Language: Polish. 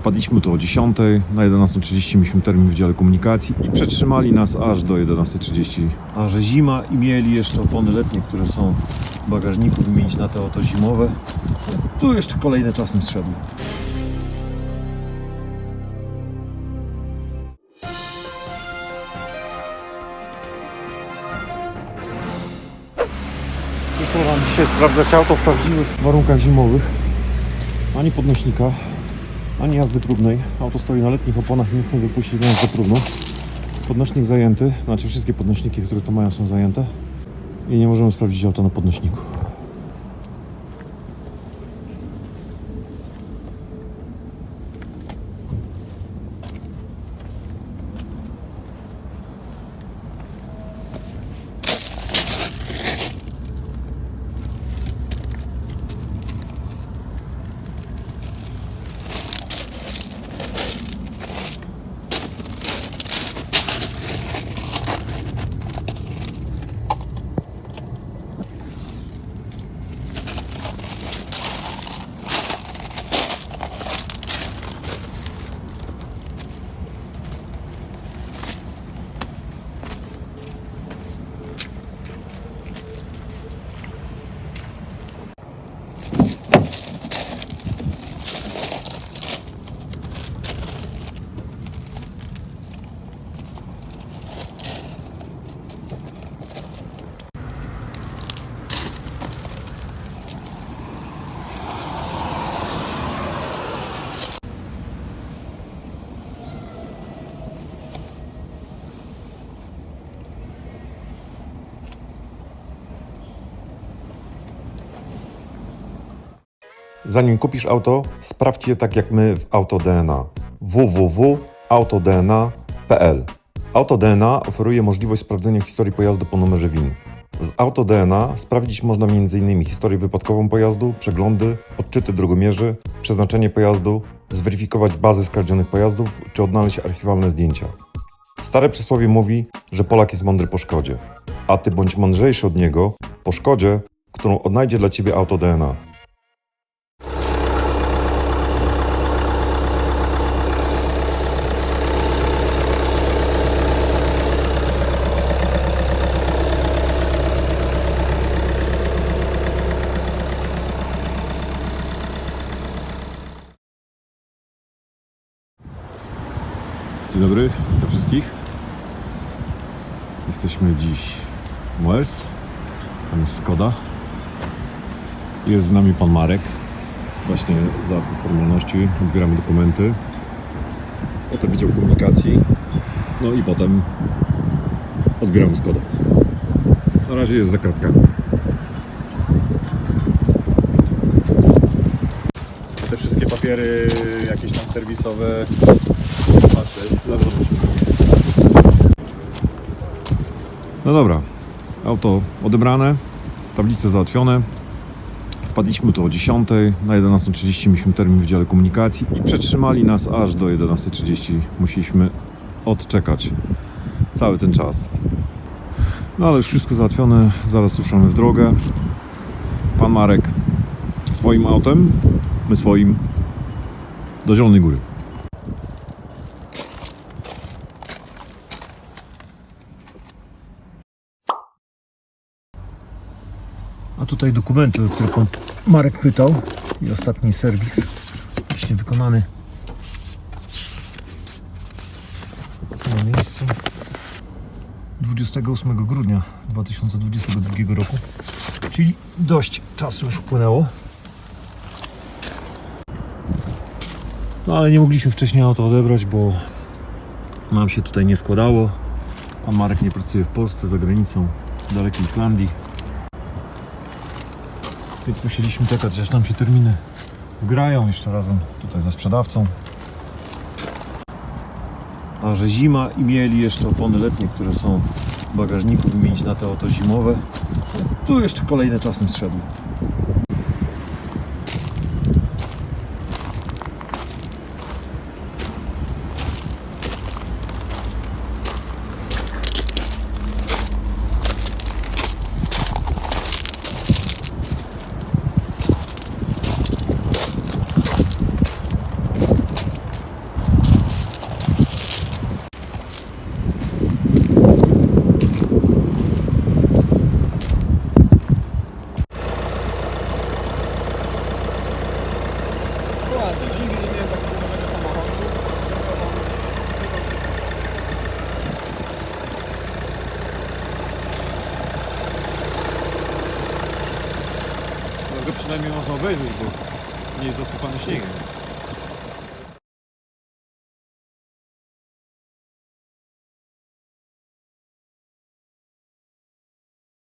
Wpadliśmy tu o 10, na 11.30 mieliśmy termin w dziale komunikacji i przetrzymali nas aż do 11.30. A że zima i mieli jeszcze opony letnie, które są w bagażniku, wymienić na te oto zimowe. Więc tu jeszcze kolejny czasem zszedł. Przyszło nam dzisiaj sprawdzać auto w prawdziwych warunkach zimowych. Ani podnośnika, ani jazdy próbnej. Auto stoi na letnich oponach i nie chcę wypuścić na jazdę próbną. Podnośnik zajęty, znaczy wszystkie podnośniki, które to mają są zajęte. I nie możemy sprawdzić auta na podnośniku. Zanim kupisz auto, sprawdź je tak jak my w AutoDNA. www.autodna.pl AutoDNA oferuje możliwość sprawdzenia historii pojazdu po numerze VIN. Z AutoDNA sprawdzić można m.in. historię wypadkową pojazdu, przeglądy, odczyty drogomierzy, przeznaczenie pojazdu, zweryfikować bazy skradzionych pojazdów czy odnaleźć archiwalne zdjęcia. Stare przysłowie mówi, że Polak jest mądry po szkodzie, a ty bądź mądrzejszy od niego po szkodzie, którą odnajdzie dla ciebie AutoDNA. Dzień dobry, witam wszystkich. Jesteśmy dziś w Moers. Tam jest Skoda. Jest z nami pan Marek. Właśnie załatwił formalności, odbieramy dokumenty. Potem Wydział Komunikacji. No i potem odbieramy Skodę. Na razie jest za kratkami. Te wszystkie papiery jakieś tam serwisowe. No dobra, auto odebrane, tablice załatwione. Wpadliśmy tu o 10, na 11.30 mieliśmy termin w dziale komunikacji i przetrzymali nas aż do 11.30. Musieliśmy odczekać cały ten czas. No ale już wszystko załatwione, zaraz ruszamy w drogę. Pan Marek swoim autem, my swoim do Zielonej Góry. A tutaj dokumenty, o które pan Marek pytał i ostatni serwis właśnie wykonany na miejscu 28 grudnia 2022 roku, czyli dość czasu już upłynęło. No ale nie mogliśmy wcześniej auto odebrać, bo nam się tutaj nie składało. Pan Marek nie pracuje w Polsce, za granicą, w dalekiej Islandii. Więc musieliśmy czekać, aż nam się terminy zgrają jeszcze razem tutaj ze sprzedawcą. A że zima i mieli jeszcze opony letnie, które są w bagażniku, wymienić na te oto zimowe. Więc tu jeszcze kolejny czasem zszedł. Przynajmniej można obejrzeć, bo nie jest zasypany śniegiem.